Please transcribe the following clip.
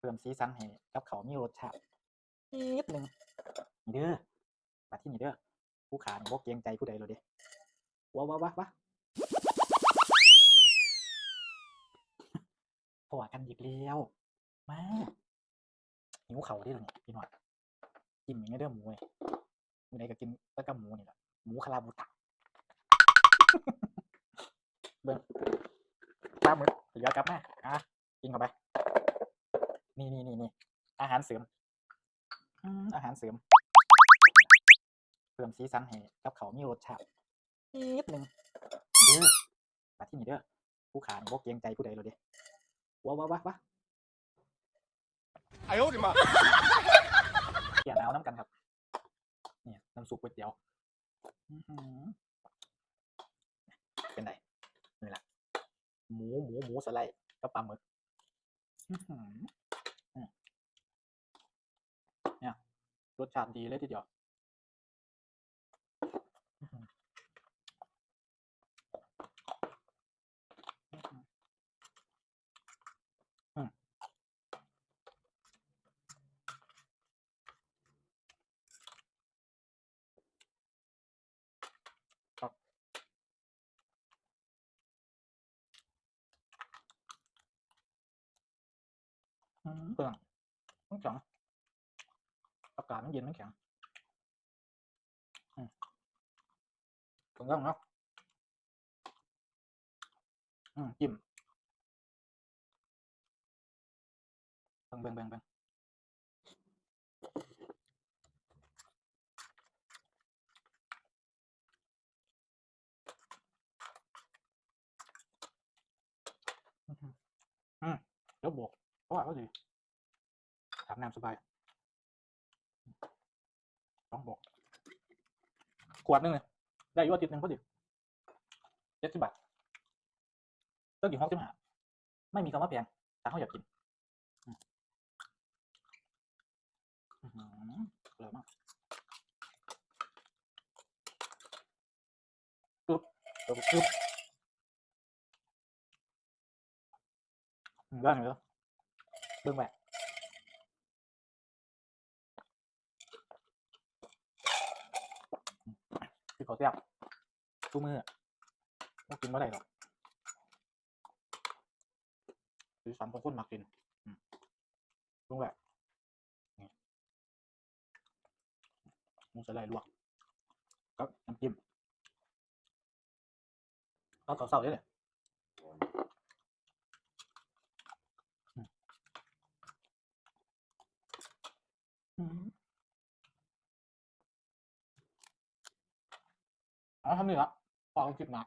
เพิ่มสีสันให้กับเขามีรสชาตินิดนึงนี่เด้อมาที่นี่เด้อผู้ขานี่บ่เกรงใจผู้ใดเลยเด้ว้าวว้าวว้าวว้าพอกันอีกแล้วมาหิวเขาวได้เลยพี่หน่อยกินอย่างนี้เด้อหมูเว้ยมือใดก็กินตะกับหมูนี่แหละหมูคาราบุตะเบิ่งปลาหมึกเหลือกลับมาอะกินเข้าไป นี่นี่นี่นี่อาหารเสริมอาหารเสริมเสริมสีสันให้กับเขามีรสชาตินิดหนึ่งเด้อมาที่นี่เด้อผู้ขานบกเกียงใจผู้ใดเราเด้อว้าวว้าวว้าไอ้โอ้ดิมาเกี่ยนเอาน้ำกันครับ เนี่ยน้ำซุปก๋วยเตี๋ยวเป็นไรนี่แหละหมูหมูหมูสไลด์กับปลาหมึก รสชาติดีเลยทีเดียวอื้อหือ อื้อหืออืมครับอืมเปลืองมันแข็งอากา ศมันเย็นมันแข็งอืมถูกต้องเนาะอืมจิ้มเบิ่งเบิ่งเบิ่งเบิ่งอื้อหืออืมเดี๋ยวกเพราะว่าก็ดีอาบน้ำสบายต้องบอกขวดหนึงเลยได้อยู่อาทิตย์หนึงพอดีเจ็ดสิบบาทต้นกี่ห้องสิบห้าไม่มีคำว่าแพงถ้าเขาอยากกินอืมอร่อยมากปึ๊บปึ๊บปึ๊บได้ไหมล่ะเบิ่งไปที่ เขาแซ่บทุกมืออะต้องกินเมื่อไหร่หรอกหรือสามคนคนมักกินอืมลงแบบมูสไลด์ลวกก็น้ำจิ้มเอาเสาๆได้เลยอืม แล้วทำนี่ละปอกคลิปหนะ